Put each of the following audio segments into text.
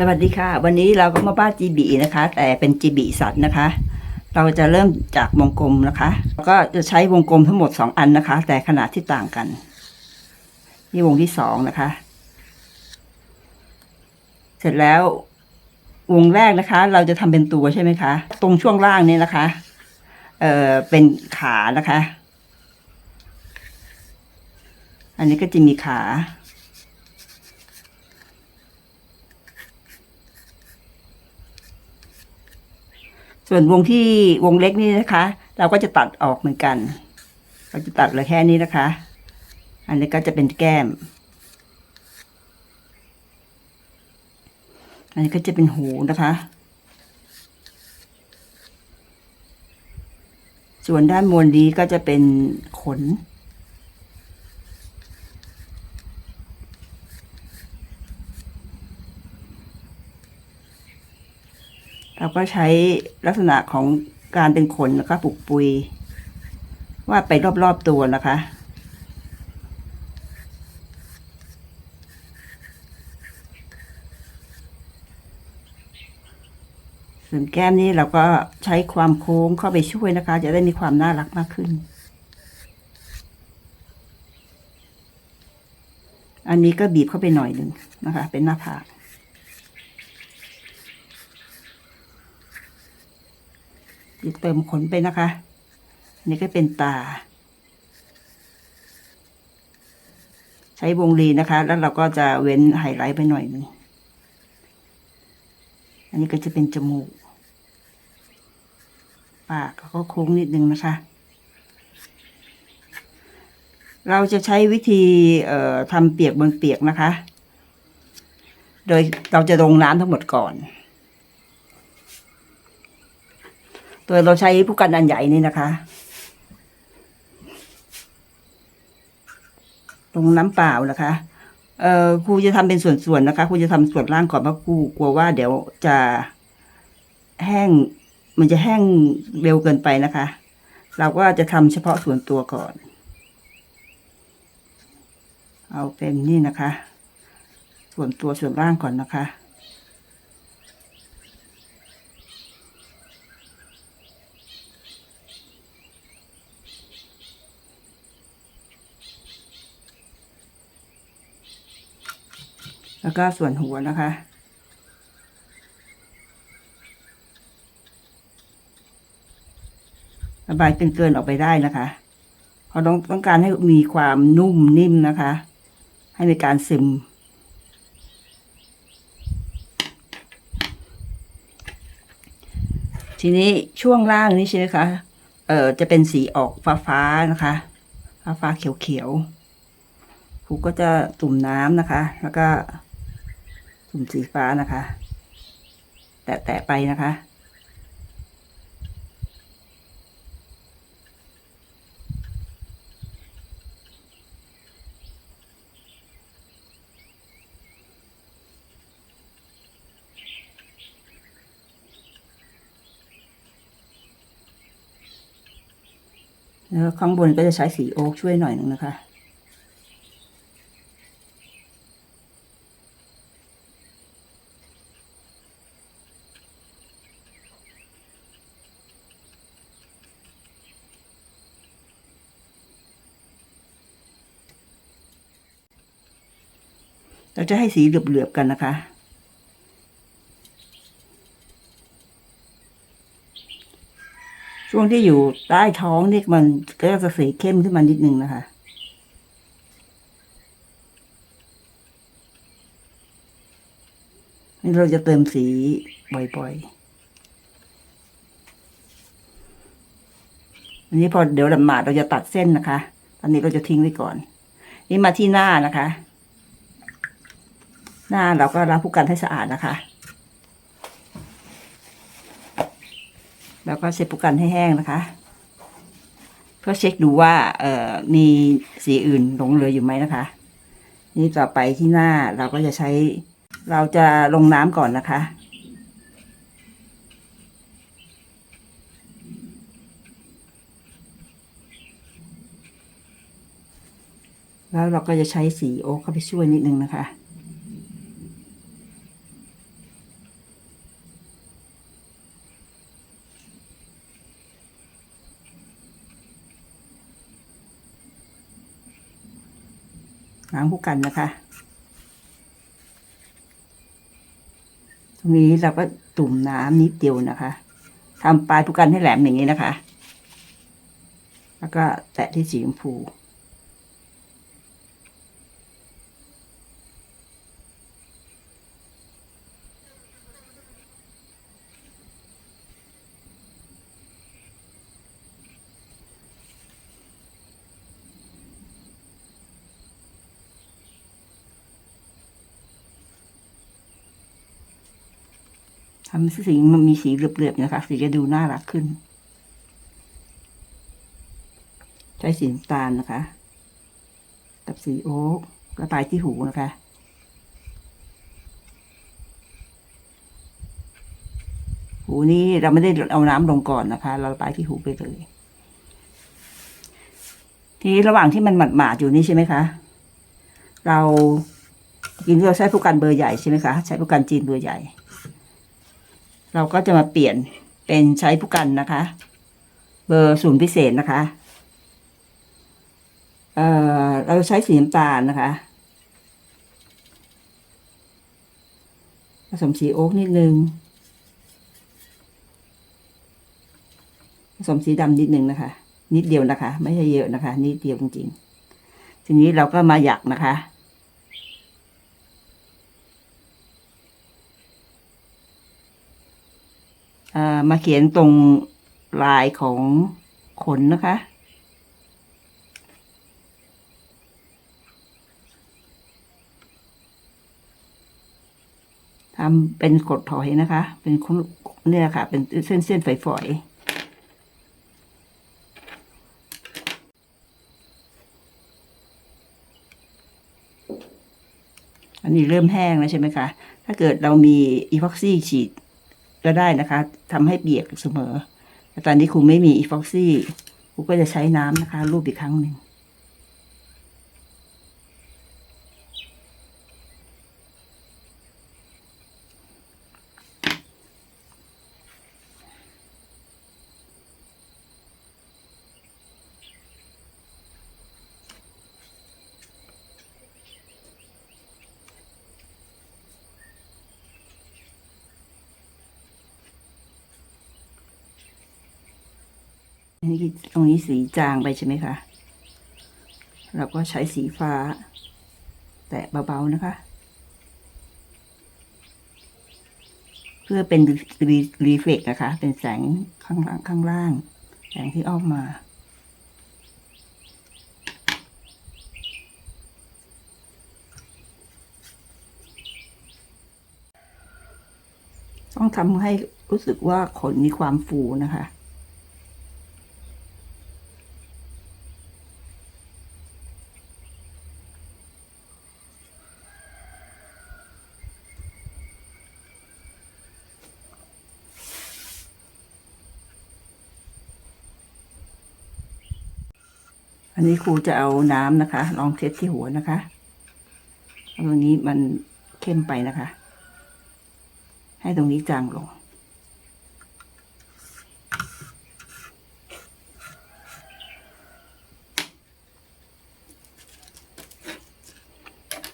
สวัสดีค่ะ วันนี้เราก็มาบ้านจีบีนะคะ แต่เป็นจีบีสัตว์นะคะ เราจะเริ่มจากวงกลมนะคะแล้วก็จะใช้วงกลมทั้งหมดสองอันนะคะ แต่ขนาดที่ต่างกัน นี่วงที่สองนะคะ เสร็จแล้ววงแรกนะคะ เราจะทำเป็นตัวใช่ไหมคะ ตรงช่วงล่างนี้นะคะ เอ่อเป็นขานะคะ อันนี้ก็จะมีขา ส่วนวงที่วงเล็กนี่นะคะ เราก็จะตัดออกเหมือนกัน เราจะตัดเหลือแค่นี้นะคะ อันนี้ก็จะเป็นแก้ม อันนี้ก็จะเป็นหูนะคะ ส่วนด้านบนนี้ก็จะเป็นขน เราก็ใช้ลักษณะของการเป็นขนนะคะปลูกปุย ว่าไปรอบๆตัวนะคะ ส่วนแก้มนี้เราก็ใช้ความโค้งเข้าไปช่วยนะคะ จะได้มีความน่ารักมากขึ้น อันนี้ก็บีบเข้าไปหน่อยหนึ่งนะคะ เป็นหน้าผาก เติมขนไปนะคะ อันนี้ก็เป็นตา ใช้วงรีนะคะ แล้วเราก็จะเว้นไฮไลท์ไปหน่อยนึงอันนี้ก็จะเป็นจมูก ปากก็โค้งนิดนึงนะคะ เราจะใช้วิธีทำเปียกบนเปียกนะคะ โดยเราจะลงน้ำทั้งหมดก่อน โดยเราใช้ผู้กันอันใหญ่นี่นะคะลงน้ำเปล่านะคะ เอ่อครูจะทำเป็นส่วนๆนะคะครูจะทำส่วนล่างก่อนเพราะครูกลัวว่าเดี๋ยวจะแห้ง มันจะแห้งเร็วเกินไปนะคะ เราก็จะทำเฉพาะส่วนตัวก่อน เอาเป็นนี่นะคะ ส่วนตัวส่วนล่างก่อนนะคะ แล้วก็ส่วนหัวนะคะ ระบายเกินๆออกไปได้นะคะเพราะต้องต้องการให้มีความนุ่มนิ่มนะคะ ให้มีการซึมทีนี้ช่วงล่างนี่ใช่ไหมคะ เอ่อ จะเป็นสีออกฟ้าๆนะคะ ฟ้าฟ้าเขียวๆครูก็จะตุ่มน้ำนะคะ แล้วก็ ตุ่มสีฟ้านะคะ แตะๆไปนะคะ แล้วข้างบนก็จะใช้สีโอ๊กช่วยหน่อยหนึ่งนะคะ เราจะให้สีเหลือบๆกันนะคะ ช่วงที่อยู่ใต้ท้องนี่มันก็จะสีเข้มขึ้นมานิดนึงนะคะนี่เราจะเติมสีบ่อยๆอันนี้พอเดี๋ยวลำหมาดเราจะตัดเส้นนะคะ ตอนนี้เราจะทิ้งไว้ก่อน นี่มาที่หน้านะคะ หน้าเราก็ล้างผู้กันให้สะอาดนะคะ แล้วก็เช็ดผู้กันให้แห้งนะคะ เพื่อเช็คดูว่าเอ่อมีสีอื่นหลงเหลืออยู่ไหมนะคะ นี่ต่อไปที่หน้าเราก็จะใช้ เราจะลงน้ำก่อนนะคะแล้วเราก็จะใช้สีโอ๊กเข้าไปช่วยนิดนึงนะคะางผู้กันนะคะ ตรงนี้เราก็ตุ่มน้ำนิดเดียวนะคะทำปลายผู้กันให้แหลมอย่างนี้นะคะ แล้วก็แตะที่สีชมพู ทำให้สีมันมีสีเหลือบๆนะคะ สีจะดูน่ารักขึ้น ใช้สีน้ำตาลนะคะ กับสีโอ๊กและปลายที่หูนะคะหูนี้เราไม่ได้เอาน้ำลงก่อนนะคะ เราปลายที่หูไปเลยทีนี้ระหว่างที่มันหมาดๆอยู่นี่ใช่ไหมคะ เรากินเราใช้ผู้กันเบอร์ใหญ่ใช่ไหมคะ ใช้ผู้กันจีนเบอร์ใหญ่ เราก็จะมาเปลี่ยนเป็นใช้ผู้กันนะคะ เบอร์ศูนย์พิเศษนะคะ เอ่อเราใช้สีน้ำตาลนะคะ ผสมสีโอ๊กนิดนึง ผสมสีดำนิดนึงนะคะ นิดเดียวนะคะ ไม่ใช่เยอะนะคะ นิดเดียวจริงๆทีนี้เราก็มาหยักนะคะ เอ่อ มาเขียนตรงลายของขนนะคะ ทำเป็นกดถอยนะคะ เป็นคนเนี่ยค่ะ เป็นเส้นเส้นๆฝอยอันนี้เริ่มแห้งแล้วใช่ไหมคะ ถ้าเกิดเรามีอีพ็อกซี่ฉีด ก็ได้นะคะทำให้เปียกเสมอแต่ตอนนี้ครูไม่มีอีฟ็อกซี่ครูก็จะใช้น้ำนะคะ รูปอีกครั้งหนึ่ง ตรงนี้สีจางไปใช่ไหมคะเราก็ใช้สีฟ้า แตะเบาๆนะคะ เพื่อเป็นรีรีเฟกนะคะ เป็นแสงข้างล่างข้างล่าง แสงที่ออกมาต้องทำให้รู้สึกว่าขนมีความฟูนะคะ อันนี้ครูจะเอาน้ำนะคะ ลองเทสที่หัวนะคะตรงนี้มันเข้มไปนะคะ ให้ตรงนี้จางลง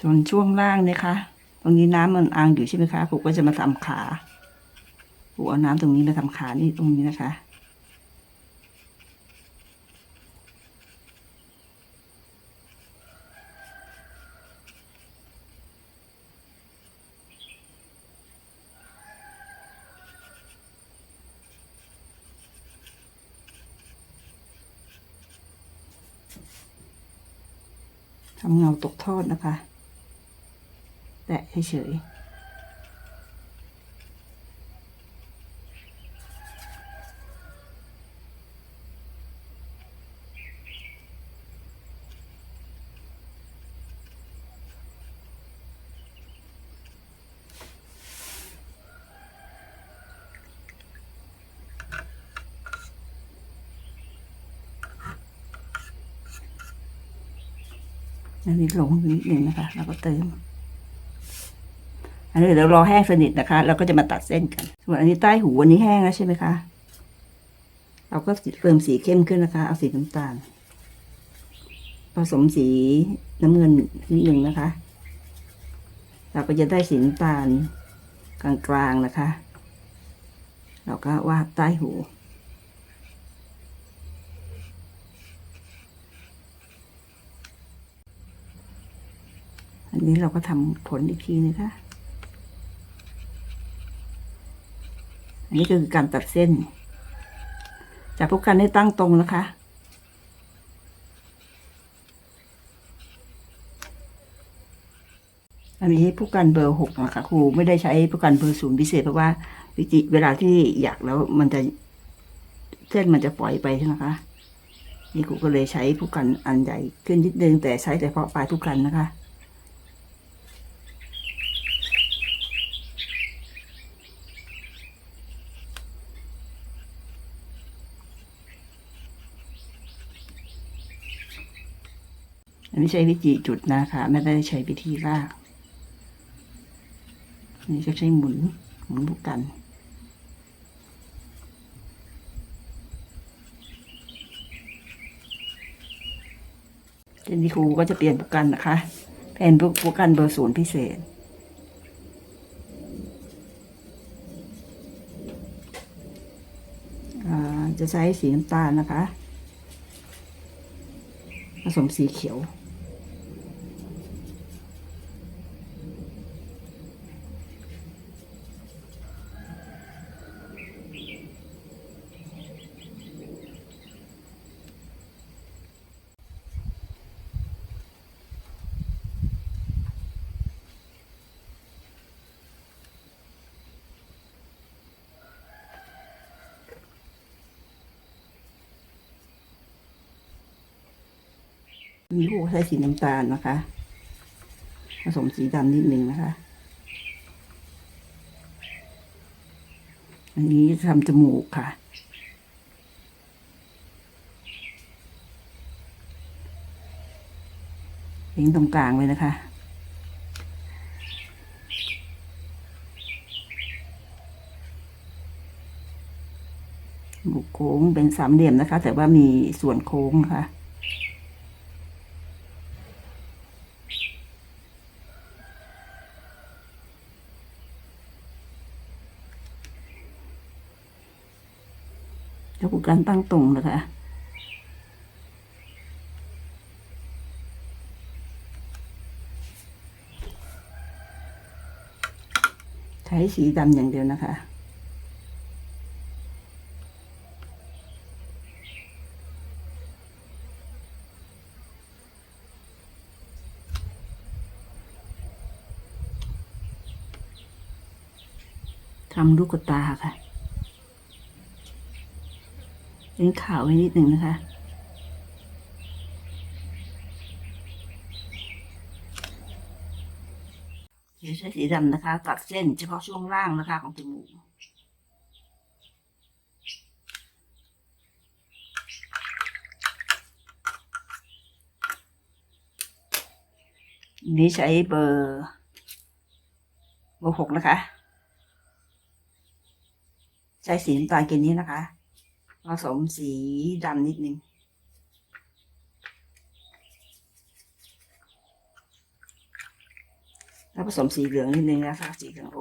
ส่วนช่วงล่างนะคะ ตรงนี้น้ำมันอ่างอยู่ใช่ไหมคะครูก็จะมาทำขาครูเอาน้ำตรงนี้มาทำขานี่ตรงนี้นะคะ ทำเงาตกทอดนะคะ แตะเฉยๆ อันนี้ลงนิดนึงนะคะแล้วก็เติม อันนี้เดี๋ยวรอแห้งสนิทนะคะเราก็จะมาตัดเส้นกันส่วนอันนี้ใต้หูอันนี้แห้งแล้วใช่ไหมคะเราก็เติมสีเข้มขึ้นนะคะ เอาสีน้ำตาล ผสมสีน้ำเงินนิดนึงนะคะ เราก็จะได้สีน้ำตาลกลางๆนะคะ เราก็วาดใต้หู อันนี้เราก็ทำผลอีกทีนะคะ อันนี้ก็คือการตัดเส้นจากผู้กันให้ตั้งตรงนะคะอันนี้ผู้กันเบอร์หกนะคะครูไม่ได้ใช้ผู้กันเบอร์ศูนย์พิเศษเพราะว่าวิจิเวลาที่อยากแล้วมันจะเส้นมันจะปล่อยไปใช่ไหมคะนี่ครูก็เลยใช้ผู้กันอันใหญ่ขึ้นนิดนึงแต่ใช้แต่เฉพาะปลายผู้กันนะคะ อันนี้ใช้วิธีจุดนะคะ ไม่ได้ใช้วิธีลากอันนี้ก็ใช้หมุนหมุนบุกกันเจนดีครูก็จะเปลี่ยนบุกกันนะคะแผ่นบุกกันเบอร์ศูนย์พิเศษจะใช้สีน้ำตาลนะคะ ผสมสีเขียว มีผู้ใช้สีน้ำตาลนะคะ ผสมสีดำนิดนึงนะคะ อันนี้ทำจมูกค่ะเล็งตรงกลางเลยนะคะบุกโค้งเป็นสามเหลี่ยมนะคะ แต่ว่ามีส่วนโค้งนะคะ แล้วก็การตั้งตรงนะคะใช้สีดำอย่างเดียวนะคะทำลูกตาค่ะ เป็นขาวไว้นิดหนึ่งนะคะ เดี๋ยวใช้สีดำนะคะตัดเส้นเฉพาะช่วงล่างนะคะของจมูกนี้ใช้เบอร์เบอร์หกนะคะ ใช้สีน้ำตาลเกณฑ์นี้นะคะ ผสมสีดำนิดนึงแล้วผสมสีเหลืองนิดนึงนะคะสีเหลืองโอ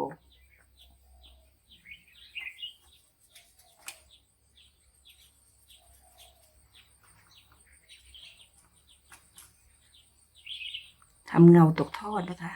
ทำเงาตกทอดนะคะ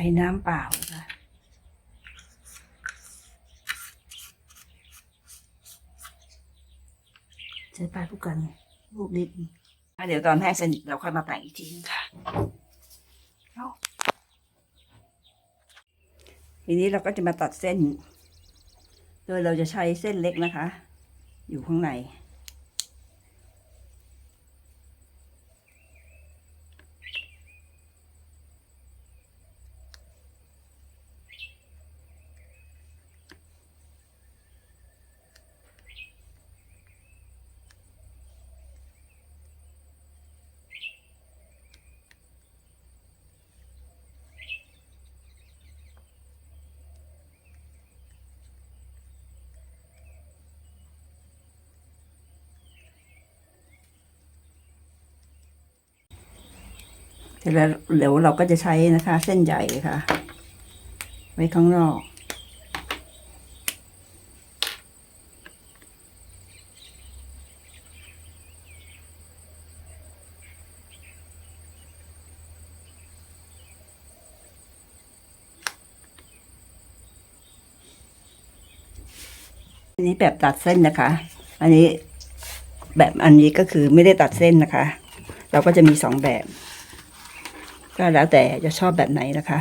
ช้น้ำเปล่าค่ะใช้ปลายผู้กันรูปนิดนึงอะเดี๋ยวตอนแห้งสนิทเราค่อยมาแต่งอีกทีนึงค่ะเอาทีนี้เราก็จะมาตัดเส้น โดยเราจะใช้เส้นเล็กนะคะ อยู่ข้างใน เสร็จแล้วเดี๋ยวเราก็จะใช้นะคะ เส้นใหญ่ค่ะ ไว้ข้างนอกอันนี้แบบตัดเส้นนะคะ อันนี้แบบอันนี้ก็คือไม่ได้ตัดเส้นนะคะ เราก็จะมีสองแบบ ก็แล้วแต่จะชอบแบบไหนนะคะ